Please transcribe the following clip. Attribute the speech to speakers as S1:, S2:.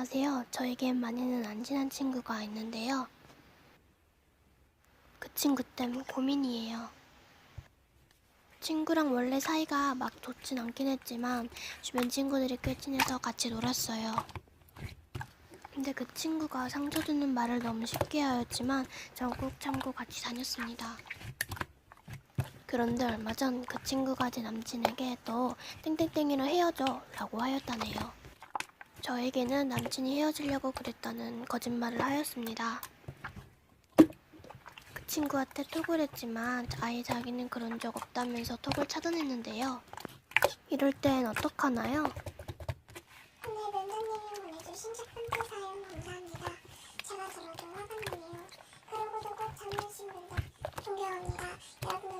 S1: 안녕하세요. 저에겐 많이는 안 친한 친구가 있는데요. 그 친구 때문에 고민이에요. 친구랑 원래 사이가 막 좋진 않긴 했지만 주변 친구들이 꽤 친해서 같이 놀았어요. 근데 그 친구가 상처 주는 말을 너무 쉽게 하였지만 전 꾹 참고 같이 다녔습니다. 그런데 얼마 전 그 친구가 제 남친에게 너 땡땡땡이랑 헤어져 라고 하였다네요. 저에게는 남친이 헤어지려고 그랬다는 거짓말을 하였습니다. 그 친구한테 톡을 했지만 아예 자기는 그런 적 없다면서 톡을 차단했는데요. 이럴 땐 어떡하나요?
S2: 감사합니다. 제가 정말 좀 화가 나네요. 그러고도 꼭 젊으신 분들 존경합니다. 여러분